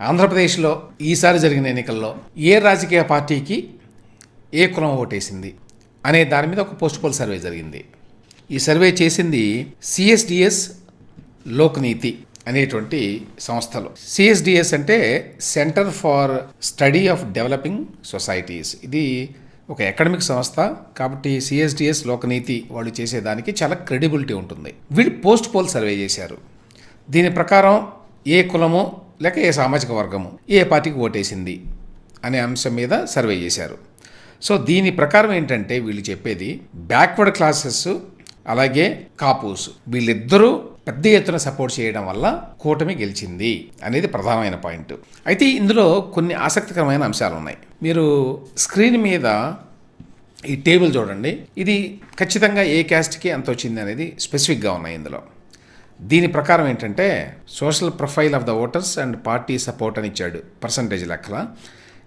ఆంధ్రప్రదేశ్లో ఈసారి జరిగిన ఎన్నికల్లో ఏ రాజకీయ పార్టీకి ఏ కులం ఓటేసింది అనే దాని మీద ఒక పోస్ట్ పోల్ సర్వే జరిగింది. ఈ సర్వే చేసింది సిఎస్డిఎస్ లోక్నీతి అనేటువంటి సంస్థలు. సిఎస్డిఎస్ అంటే centre for study of developing societies. ఇది ఒక అకాడమిక్ సంస్థ కాబట్టి సిఎస్డిఎస్ లోకనీతి వాళ్ళు చేసేదానికి చాలా క్రెడిబిలిటీ ఉంటుంది. వీళ్ళు పోస్ట్ పోల్ సర్వే చేశారు. దీని ప్రకారం ఏ కులమో లేక ఏ సామాజిక వర్గము ఏ పార్టీకి ఓటేసింది అనే అంశం మీద సర్వే చేశారు. సో దీని ప్రకారం ఏంటంటే వీళ్ళు చెప్పేది బ్యాక్వర్డ్ క్లాసెస్ అలాగే కాపూస్ వీళ్ళిద్దరూ పెద్ద ఎత్తున సపోర్ట్ చేయడం వల్ల కూటమి గెలిచింది అనేది ప్రధానమైన పాయింట్ అయితే ఇందులో కొన్ని ఆసక్తికరమైన అంశాలు ఉన్నాయి. మీరు స్క్రీన్ మీద ఈ టేబుల్ చూడండి. ఇది ఖచ్చితంగా ఏ క్యాస్ట్కి ఎంత వచ్చింది అనేది స్పెసిఫిక్గా ఉన్నాయి ఇందులో. దీని ప్రకారం ఏంటంటే social profile of the voters and party support అని ఇచ్చాడు పర్సంటేజ్ లెక్కల.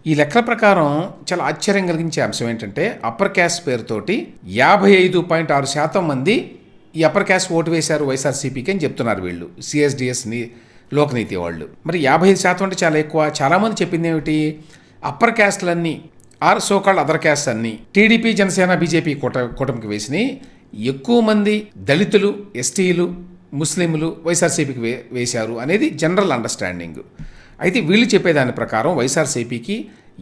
ఈ లెక్కల ప్రకారం చాలా ఆశ్చర్యం కలిగించే అంశం ఏంటంటే అప్పర్ క్యాస్ట్ పేరుతోటి యాభై ఐదు పాయింట్ ఆరు శాతం మంది ఈ అప్పర్ క్యాస్ట్ ఓటు వేశారు వైఎస్ఆర్సీపీకి అని చెప్తున్నారు వీళ్ళు సిఎస్డిఎస్ని లోకనీతి వాళ్ళు. మరి యాభై ఐదు శాతం అంటే చాలా ఎక్కువ. చాలామంది చెప్పింది ఏమిటి? Upper క్యాస్ట్లన్నీ or so called other caste అన్నీ టీడీపీ జనసేన బీజేపీ కూట కూటమికి వేసినాయి. ఎక్కువ మంది దళితులు ఎస్టీలు ముస్లింలు వైఎస్ఆర్సీపీకి వే వేశారు అనేది జనరల్ అండర్స్టాండింగ్. అయితే వీళ్ళు చెప్పేదాని ప్రకారం వైఎస్ఆర్సీపీకి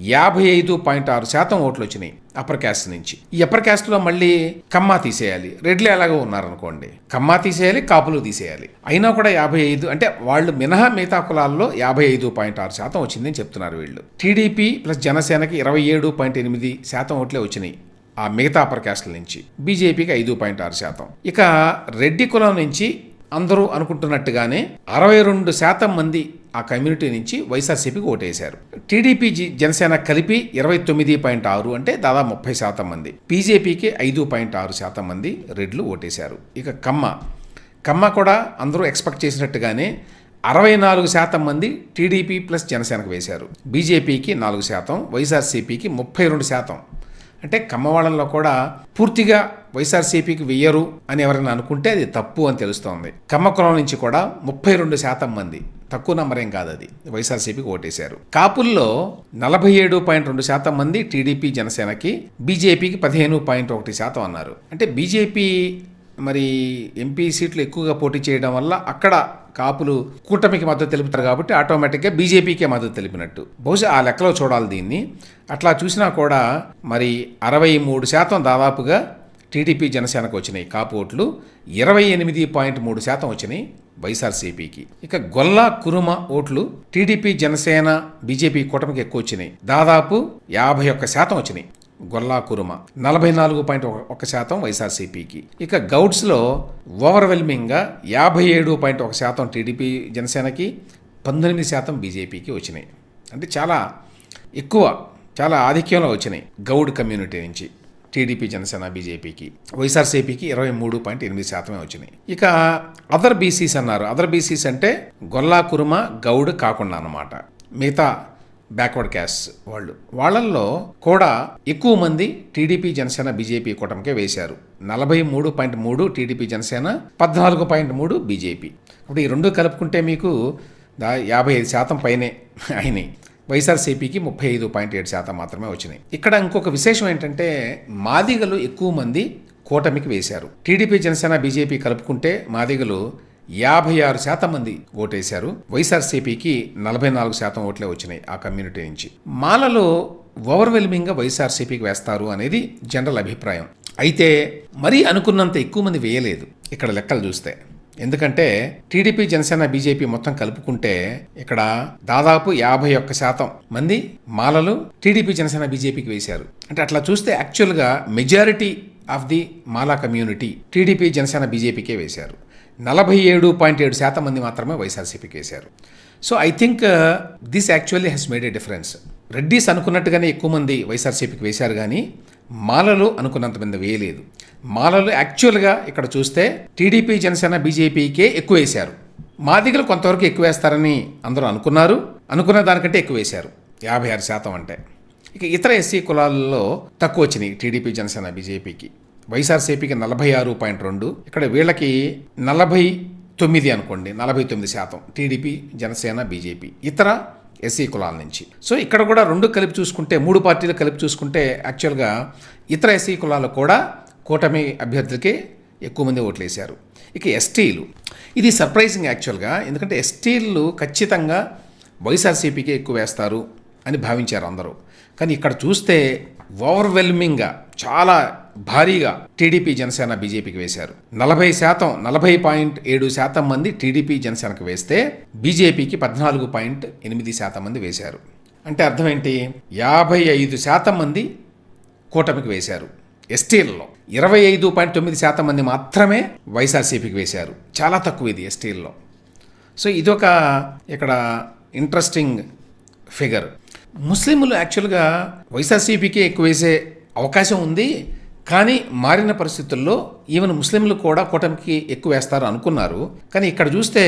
యాభై ఐదు పాయింట్ ఆరు శాతం ఓట్లు వచ్చినాయి అప్పర్ క్యాస్ట్ నుంచి. ఈ అప్పర్ క్యాస్ట్లో మళ్ళీ కమ్మా తీసేయాలి. రెడ్లు ఎలాగో ఉన్నారనుకోండి. కమ్మా తీసేయాలి కాపులు తీసేయాలి. అయినా కూడా యాభై ఐదు అంటే వాళ్ళు మినహా మిగతా కులాల్లో యాభై ఐదు పాయింట్ ఆరు శాతం వచ్చిందని చెప్తున్నారు వీళ్ళు. టీడీపీ ప్లస్ జనసేనకి ఇరవై ఏడు పాయింట్ ఎనిమిది శాతం ఓట్లే వచ్చినాయి ఆ మిగతా అప్పర్ క్యాస్ట్ల నుంచి. బీజేపీకి ఐదు పాయింట్ ఆరు శాతం. ఇక రెడ్డి కులం నుంచి అందరూ అనుకుంటున్నట్టుగానే అరవై రెండు శాతం మంది ఆ కమ్యూనిటీ నుంచి వైఎస్ఆర్సీపీకి ఓటేశారు. టీడీపీ జనసేన కలిపి ఇరవై తొమ్మిది పాయింట్ ఆరు అంటే దాదాపు ముప్పై శాతం మంది. బీజేపీకి ఐదు పాయింట్ ఆరు శాతం మంది రెడ్లు ఓటేశారు. ఇక కమ్మ. కమ్మ కూడా అందరూ ఎక్స్పెక్ట్ చేసినట్టుగానే అరవై నాలుగు శాతం మంది టీడీపీ ప్లస్ జనసేనకు వేశారు. బీజేపీకి నాలుగు శాతం వైఎస్ఆర్సీపీకి ముప్పై రెండు శాతం. అంటే కమ్మవాళ్ళలో కూడా పూర్తిగా వైఎస్ఆర్సీపీకి వెయ్యరు అని ఎవరైనా అనుకుంటే అది తప్పు అని తెలుస్తోంది. కమ్మ కులం నుంచి కూడా ముప్పై రెండు శాతం మంది. తక్కువ నంబర్ ఏం కాదు అది. వైఎస్ఆర్సీపీకి ఓటేశారు. కాపుల్లో నలభై ఏడు పాయింట్ రెండు శాతం మంది టీడీపీ జనసేనకి బీజేపీకి పదిహేను పాయింట్ ఒకటి శాతం అన్నారు. అంటే బీజేపీ మరి ఎంపీ సీట్లు ఎక్కువగా పోటీ చేయడం వల్ల అక్కడ కాపులు కూటమికి మద్దతు తెలుపుతారు కాబట్టి ఆటోమేటిక్గా బీజేపీకే మద్దతు తెలిపినట్టు. బహుశా ఆ లెక్కలో చూడాలి దీన్ని. అట్లా చూసినా కూడా మరి అరవై మూడు శాతం దాదాపుగా టీడీపీ జనసేనకు వచ్చినాయి కాపు ఓట్లు. ఇరవై ఎనిమిది పాయింట్ మూడు శాతం వచ్చినాయి వైఎస్ఆర్సీపీకి. ఇక గొల్లా కురుమ ఓట్లు టీడీపీ జనసేన బీజేపీ కూటమికి ఎక్కువ వచ్చినాయి. దాదాపు యాభై ఒక్క శాతం వచ్చినాయి. గొల్లా కురుమ. నలభై నాలుగు పాయింట్ ఒక శాతం వైఎస్ఆర్సీపీకి. ఇక గౌడ్స్లో ఓవర్వెల్మింగ్గా యాభై ఏడు పాయింట్ ఒక శాతం టీడీపీ జనసేనకి పంతొమ్మిది శాతం బీజేపీకి వచ్చినాయి. అంటే చాలా ఎక్కువ చాలా ఆధిక్యంలో వచ్చినాయి గౌడ్ కమ్యూనిటీ నుంచి టీడీపీ జనసేన బీజేపీకి. వైఎస్ఆర్సీపీకి ఇరవై మూడు పాయింట్ ఎనిమిది శాతమే వచ్చినాయి. ఇక అదర్ బీసీస్ అన్నారు. అదర్ బీసీస్ అంటే గొల్లా కురుమ గౌడ్ కాకుండా అన్నమాట. మిగతా బ్యాక్వర్డ్ క్యాస్ట్ వాళ్ళు. వాళ్ళల్లో కూడా ఎక్కువ మంది టీడీపీ జనసేన బీజేపీ కూటమికే వేశారు. నలభై మూడు పాయింట్ మూడు టీడీపీ జనసేన పద్నాలుగు పాయింట్ మూడు బీజేపీ. ఇప్పుడు ఈ రెండు కలుపుకుంటే మీకు దా యాభై ఐదు శాతం పైనే అయినాయి. వైఎస్ఆర్సీపీకి ముప్పై ఐదు పాయింట్ ఏడు శాతం మాత్రమే వచ్చినాయి. ఇక్కడ ఇంకొక విశేషం ఏంటంటే మాదిగలు ఎక్కువ మంది కూటమికి వేశారు. టీడీపీ జనసేన బీజేపీ కలుపుకుంటే మాదిగలు యాభై ఆరు శాతం మంది ఓటేశారు. వైఎస్ఆర్సీపీకి నలభై నాలుగు శాతం ఓట్లే వచ్చినాయి ఆ కమ్యూనిటీ నుంచి. మాలలో ఓవర్వెల్మింగ్గా వైఎస్ఆర్సీపీకి వేస్తారు అనేది జనరల్ అభిప్రాయం. అయితే మరీ అనుకున్నంత ఎక్కువ మంది వేయలేదు ఇక్కడ లెక్కలు చూస్తే. ఎందుకంటే టీడీపీ జనసేన బీజేపీ మొత్తం కలుపుకుంటే ఇక్కడ దాదాపు యాభై ఒక్క శాతం మంది మాలలు టీడీపీ జనసేన బీజేపీకి వేశారు. అంటే అట్లా చూస్తే యాక్చువల్గా majority of the Mala community TDP Janasena బీజేపీకే వేశారు. నలభై ఏడు పాయింట్ ఏడు శాతం మంది మాత్రమే వైఎస్ఆర్సీపీకి వేశారు. So I think this actually he's made a difference Reddys అనుకున్నట్టుగానే ఎక్కువ మంది వైఎస్ఆర్సీపీకి వేశారు కానీ మాలలు అనుకున్నంత మంది వేయలేదు. మాలలు యాక్చువల్గా ఇక్కడ చూస్తే టీడీపీ జనసేన బీజేపీకే ఎక్కువ వేశారు. మాదిగలు కొంతవరకు ఎక్కువ వేస్తారని అందరూ అనుకున్నారు. అనుకున్న దానికంటే ఎక్కువ వేశారు. యాభై ఆరు శాతం అంటే. ఇక ఇతర ఎస్సీ కులాలలో తక్కువ వచ్చినాయి టీడీపీ జనసేన బీజేపీకి. వైఎస్ఆర్సీపీకి నలభై ఆరు పాయింట్ రెండు ఇక్కడ వీళ్ళకి నలభై తొమ్మిది అనుకోండి నలభై తొమ్మిది శాతం టీడీపీ జనసేన బీజేపీ ఇతర ఎస్సీ కులాల నుంచి. సో ఇక్కడ కూడా రెండు కలిపి చూసుకుంటే మూడు పార్టీలు కలిపి చూసుకుంటే యాక్చువల్గా ఇతర ఎస్సీ కులాలు కూడా కూటమి అభ్యర్థులకే ఎక్కువ మంది ఓట్లు వేశారు ఇక ఎస్టీలు. ఇది సర్ప్రైజింగ్ యాక్చువల్గా ఎందుకంటే ఎస్టీలు ఖచ్చితంగా వైఎస్ఆర్సీపీకి ఎక్కువ వేస్తారు అని భావించారు అందరూ. కానీ ఇక్కడ చూస్తే ఓవర్వెల్మింగ్గా చాలా భారీగా టీడీపీ జనసేన బీజేపీకి వేశారు. నలభై శాతం నలభై పాయింట్ ఏడు శాతం మంది టీడీపీ జనసేనకు వేస్తే బీజేపీకి పద్నాలుగు పాయింట్ ఎనిమిది శాతం మంది వేశారు. అంటే అర్థం ఏంటి? యాభై ఐదు శాతం మంది కూటమికి వేశారు. ఎస్టీలలో ఇరవై ఐదు పాయింట్ తొమ్మిది శాతం మంది మాత్రమే వైఎస్ఆర్సీపీకి వేశారు. చాలా తక్కువ ఇది ఎస్టీల్లో. సో ఇదొక ఇక్కడ ఇంట్రెస్టింగ్ ఫిగర్. ముస్లింలు యాక్చువల్గా వైఎస్ఆర్సీపీకి ఎక్కువ వేసే అవకాశం ఉంది. కానీ మారిన పరిస్థితుల్లో ఈవెన్ ముస్లింలు కూడా కూటమికి ఎక్కువ వేస్తారు అనుకున్నారు. కానీ ఇక్కడ చూస్తే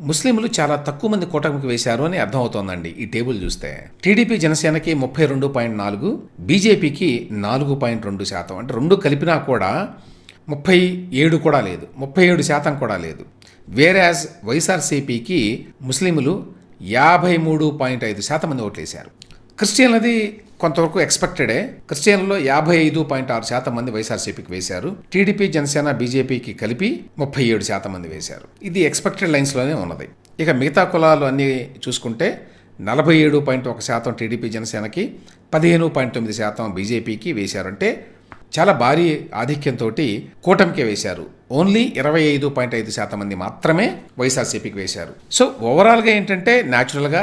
ముస్లింలు చాలా తక్కువ మంది కూటమికి వేశారు అని అర్థమవుతోందండి ఈ టేబుల్ చూస్తే. టీడీపీ జనసేనకి ముప్పై రెండు పాయింట్ నాలుగు బీజేపీకి నాలుగు పాయింట్ రెండు శాతం. అంటే రెండు కలిపినా కూడా ముప్పై ఏడు కూడా లేదు. ముప్పై ఏడు శాతం కూడా లేదు. వేరాజ్ వైఎస్ఆర్సీపీకి ముస్లింలు యాభై మూడు పాయింట్ ఐదు శాతం మంది ఓట్లేశారు. క్రిస్టియన్లది కొంతవరకు ఎక్స్పెక్టెడే క్రిస్టియన్లో యాభై ఐదు పాయింట్ ఆరు శాతం మంది వైఎస్ఆర్సీపీకి వేశారు. టీడీపీ జనసేన బీజేపీకి కలిపి ముప్పై ఏడు శాతం మంది వేశారు. ఇది ఎక్స్పెక్టెడ్ లైన్స్లోనే ఉన్నది. ఇక మిగతా కులాలు అన్నీ చూసుకుంటే నలభై ఏడు పాయింట్ ఒక శాతం టీడీపీ జనసేనకి పదిహేను పాయింట్ తొమ్మిది శాతం బీజేపీకి వేశారంటే చాలా భారీ ఆధిక్యంతో కూటమికే వేశారు. ఓన్లీ ఇరవై ఐదు పాయింట్ ఐదు శాతం మంది మాత్రమే వైఎస్ఆర్సీపీకి వేశారు. సో ఓవరాల్గా ఏంటంటే న్యాచురల్గా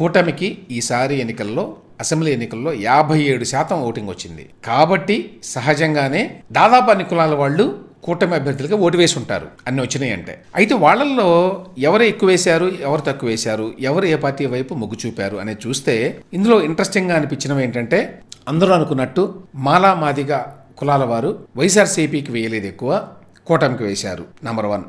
కూటమికి ఈసారి ఎన్నికల్లో అసెంబ్లీ ఎన్నికల్లో యాభై ఏడు శాతం ఓటింగ్ వచ్చింది. కాబట్టి సహజంగానే దాదాపు అన్ని కులాల వాళ్ళు కూటమి అభ్యర్థులుగా ఓటు వేసి ఉంటారు. అన్ని వచ్చినాయి అంటే. అయితే వాళ్ళల్లో ఎవరు ఎక్కువ వేశారు ఎవరు తక్కువ వేశారు ఎవరు ఏ పార్టీ వైపు మొగ్గు చూపారు అనేది చూస్తే ఇందులో ఇంట్రెస్టింగ్గా అనిపించినవి ఏంటంటే అందరూ అనుకున్నట్టు మాలా మాదిగా కులాల వారు వైఎస్ఆర్సీపీకి వేయలేదు ఎక్కువ కూటమికి వేశారు నంబర్ వన్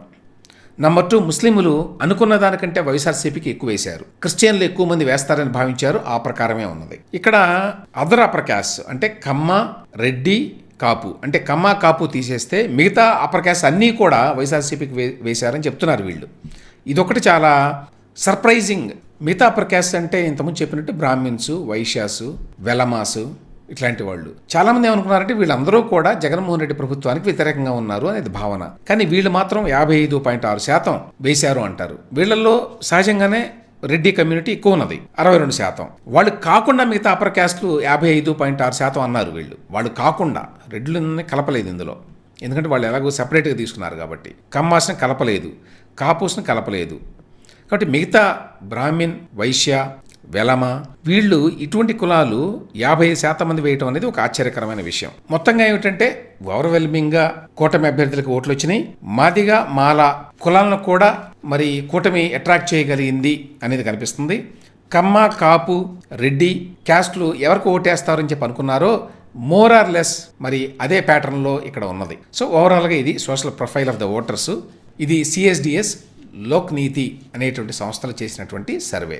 నంబర్ టూ ముస్లింలు అనుకున్న దానికంటే వైఎస్ఆర్సీపీకి ఎక్కువ వేశారు. క్రిస్టియన్లు ఎక్కువ మంది వేస్తారని భావించారు. ఆ ప్రకారమే ఉన్నది. ఇక్కడ అదర్ అప్పర్ క్యాస్ట్ అంటే కమ్మ రెడ్డి కాపు. అంటే కమ్మ కాపు తీసేస్తే మిగతా అప్పర్ క్యాస్ట్ అన్నీ కూడా వైఎస్ఆర్సీపీకి వే వేశారని చెప్తున్నారు వీళ్ళు. ఇదొకటి చాలా సర్ప్రైజింగ్. మిగతా అప్పర్ క్యాస్ట్ అంటే ఇంతకుముందు చెప్పినట్టు బ్రాహ్మిన్సు వైశ్యాసు వెలమాసు ఇట్లాంటి వాళ్ళు. చాలా మంది ఏమనుకున్నారంటే వీళ్ళందరూ కూడా జగన్మోహన్ రెడ్డి ప్రభుత్వానికి వ్యతిరేకంగా ఉన్నారు అనేది భావన. కానీ వీళ్ళు మాత్రం యాభై ఐదు పాయింట్ ఆరు శాతం వేశారు అంటారు. వీళ్ళల్లో సహజంగానే రెడ్డి కమ్యూనిటీ ఎక్కువ ఉన్నది. అరవై రెండు శాతం. వాళ్ళు కాకుండా మిగతా అప్పర్ క్యాస్ట్లు యాభై ఐదు పాయింట్ ఆరు శాతం అన్నారు వీళ్ళు. వాళ్ళు కాకుండా రెడ్లని కలపలేదు ఇందులో. ఎందుకంటే వాళ్ళు ఎలాగో సపరేట్గా తీసుకున్నారు కాబట్టి. కమ్మాస్ని కలపలేదు. కాపూస్ని కలపలేదు. కాబట్టి మిగతా బ్రాహ్మిన్ వైశ్య వెలమ? వీళ్ళు ఇటువంటి కులాలు యాభై శాతం మంది వేయటం అనేది ఒక ఆశ్చర్యకరమైన విషయం. మొత్తంగా ఏమిటంటే ఓవర్వెల్మింగ్గా కూటమి అభ్యర్థులకు ఓట్లు వచ్చినాయి. మాదిగా మాల కులాలను కూడా మరి కూటమి అట్రాక్ట్ చేయగలిగింది అనేది కనిపిస్తుంది. కమ్మ కాపు రెడ్డి క్యాస్ట్లు ఎవరికి ఓటేస్తారని చెప్పి అనుకున్నారో మోర్ ఆర్ లెస్ మరి అదే ప్యాటర్న్లో ఇక్కడ ఉన్నది. సో ఓవరాల్గా ఇది social profile of the voters ఇది సిఎస్డిఎస్ లోక్ నీతి అనేటువంటి సంస్థలు చేసినటువంటి సర్వే